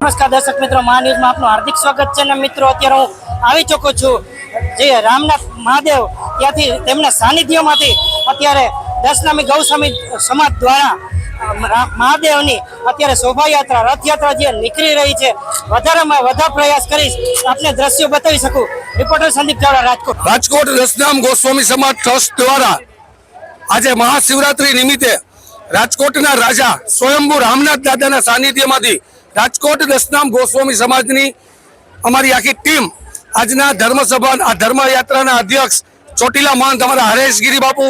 નમસ્કાર દર્શક મિત્રો, મહા ન્યૂઝમાં આપનું હાર્દિક સ્વાગત છે અને મિત્રો, અત્યારે હું આવી ચૂક્યો છું જે રામનાથ મહાદેવ, ત્યાંથી તેમના સાનિધ્યમાંથી અત્યારે દશનામી ગૌસ્વામી સમાજ દ્વારા મહાદેવની અત્યારે શોભાયાત્રા, રથયાત્રા જે નીકળી રહી છે, વધારેમાં વધારે પ્રયાસ કરીશ, આપને દ્રશ્યો બતાવી શકું. રિપોર્ટર સંદીપ ચાવડા રાજકોટ. રાજકોટ દશનામ ગોસ્વામી સમાજ ટ્રસ્ટ દ્વારા આજે મહાશિવરાત્રી નિમિત્તે રાજકોટના રાજા સ્વયંભુ રામનાથ દાદાના સાનિધ્યમાંથી રાજકોટ દસનામ ગોસ્વામી સમાજની અમારી આખી ટીમ આજના ધર્મસભા આ ધર્મયાત્રાના અધ્યક્ષ ચોટીલા મહંત અમારા હરેશગીરી બાપુ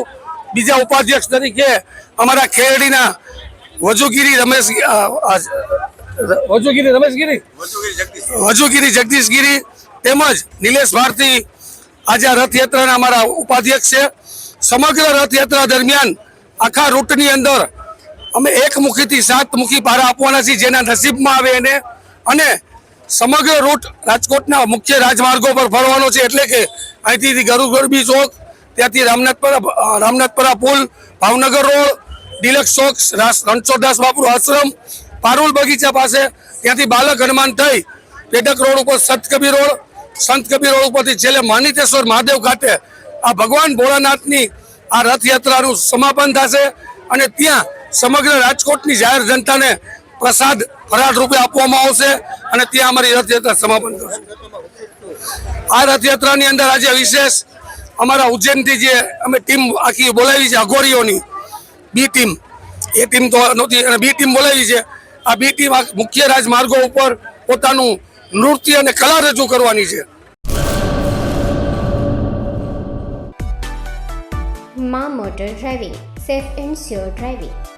બીજા ઉપાધ્યક્ષ તરીકે અમારા ખેરડીના વજુગીરી રમેશ વજુગીરી રમેશગીરી? વજુગીરી જગદીશગીરી તેમજ નિલેશ ભારતી આજે આ રથયાત્રાના અમારા ઉપાધ્યક્ષ છે. સમગ્ર રથયાત્રા દરમિયાન આખા રૂટની અંદર અમે એક મુખીથી સાત મુખી પારા આપવાના છીએ, જેના નસીબમાં આવે એને. અને સમગ્ર રૂટ રાજકોટના મુખ્ય રાજમાર્ગો પર ફરવાનો છે, એટલે કે અહીંથી ગરુગરબી ચોક, ત્યાંથી રામનાથપરા રામનાથપરા પુલ, ભાવનગર રોડ, ડિલક્સ ચોક રણછોડદાસ બાપુ આશ્રમ, પારુલ બગીચા પાસે, ત્યાંથી બાલક હનુમાન થઈ પેટક રોડ ઉપર સંત રોડ સંત કબીર રોડ ઉપરથી છેલ્લે માનિતેશ્વર મહાદેવ ખાતે આ ભગવાન ભોળાનાથની આ રથયાત્રાનું સમાપન થશે. અને ત્યાં સમગ્ર રાજકોટની જાહેર જનતાને પ્રસાદ ફરાળ રૂપે આપવામાં આવશે અને ત્યાં અમારી રથયાત્રા સમાપન કરશે આ રથયાત્રાની અંદર આજે વિશેષ અમારા ઉજ્જૈનથી જે અમે ટીમ આખી બોલાવી છે, અઘોરીઓની, બી ટીમ. એ ટીમ તો નહોતી, અને બી ટીમ બોલાવી છે. આ બી ટીમ મુખ્ય રાજમાર્ગો ઉપર પોતાનું નૃત્ય અને કલા રજૂ કરવાની છે. મા motor driving, safe and sure driving.